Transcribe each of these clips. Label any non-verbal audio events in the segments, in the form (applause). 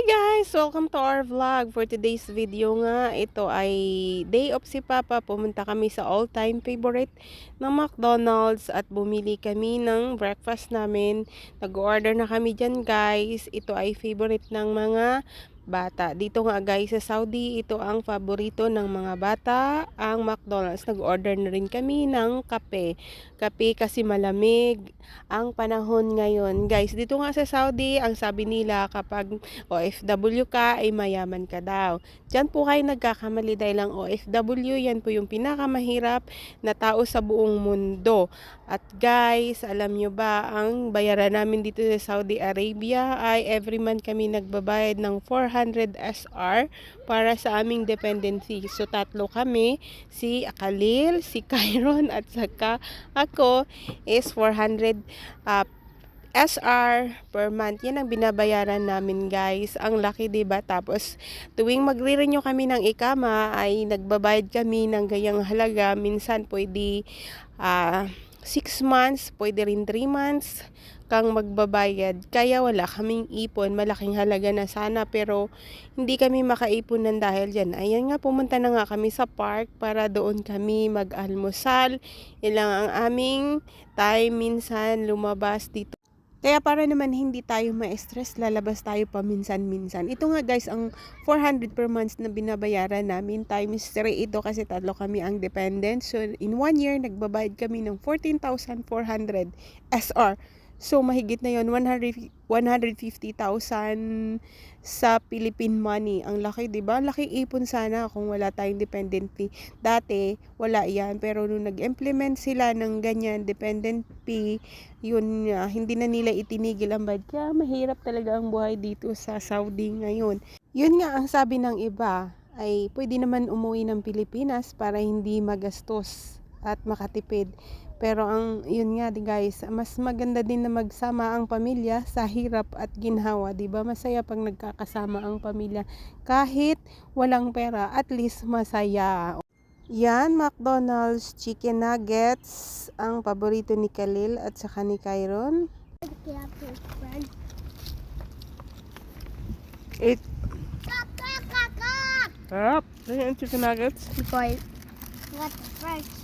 guys! Welcome to our vlog. For today's video nga, ito ay day off si Papa. Pumunta kami sa all-time favorite ng McDonald's at bumili kami ng breakfast namin. Nag-order na kami dyan guys. Ito ay favorite ng mga bata. Dito nga guys sa Saudi, ito ang paborito ng mga bata, ang McDonald's. Nag-order na rin kami ng kape. Kape kasi malamig ang panahon ngayon. Guys, dito nga sa Saudi, ang sabi nila kapag OFW ka ay mayaman ka daw. Diyan po kayo nagkakamali dahil ang OFW, yan po yung pinakamahirap na tao sa buong mundo. At guys, alam nyo ba, ang bayaran namin dito sa Saudi Arabia ay every month kami nagbabayad ng 400 SR para sa aming dependency. So tatlo kami, si Khalil, si (laughs) Kyron at saka ako is 400 uh, SR per month. Yan ang binabayaran namin guys. Ang laki ba? Tapos tuwing magre-renew kami ng ikama ay nagbabayad kami ng gayang halaga. Minsan pwede ah 6 months, pwede rin 3 months kang magbabayad. Kaya wala kaming ipon, malaking halaga na sana pero hindi kami makaipon ng dahil dyan. Ayan nga, pumunta na nga kami sa park para doon kami mag-almusal. Ilang ang aming time minsan lumabas dito. Kaya para naman hindi tayo ma-stress, lalabas tayo paminsan-minsan. Ito nga guys, ang 400 per month na binabayaran namin times 3 ito kasi tatlo kami ang dependent. So in one year, nagbabayad kami ng 14,400 SR. So mahigit na yon 100 150,000 sa Philippine money. Ang laki, 'di ba? Laki ipon sana kung wala tayong dependent fee. Dati wala 'yan, pero nung nag-implement sila ng ganyan dependent fee, yun nga, hindi na nila itinigil ang bayad. Kaya mahirap talaga ang buhay dito sa Saudi ngayon. Yun nga ang sabi ng iba ay pwede naman umuwi ng Pilipinas para hindi magastos at makatipid. Pero ang yun nga di guys, mas maganda din na magsama ang pamilya sa hirap at ginhawa, 'di ba? Masaya pag nagkakasama ang pamilya kahit walang pera, at least masaya. Yan, McDonald's chicken nuggets, ang paborito ni Khalil at saka ni Kyron. It Sarap. Ayan, chicken nuggets. Boy, what first?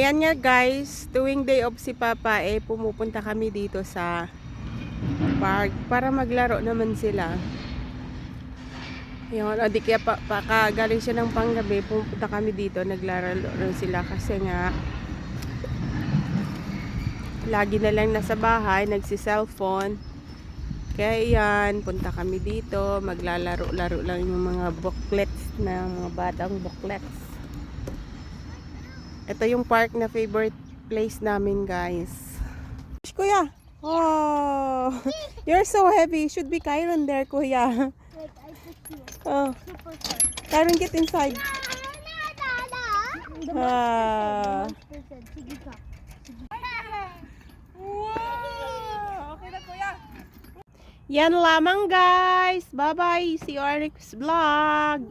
Ayan nga guys, tuwing day off si Papa eh pumupunta kami dito sa park para maglaro naman sila. Yun, o di kaya pa, paka galing siya ng panggabi, pumunta kami dito, naglaro sila kasi nga lagi na lang nasa bahay, nagsi-cellphone. Kaya yan, punta kami dito, maglalaro-laro lang yung mga booklets na mga batang booklets. Ito yung park na favorite place namin, guys. Kuya! Oh! (laughs) You're so heavy. Should be Kyron there, kuya. Wait, I put you. Oh. Super. Kyron, get inside. Ah. Sige ka. Wow! Okay na, kuya. Yan lamang, guys. Bye-bye. See you our next vlog.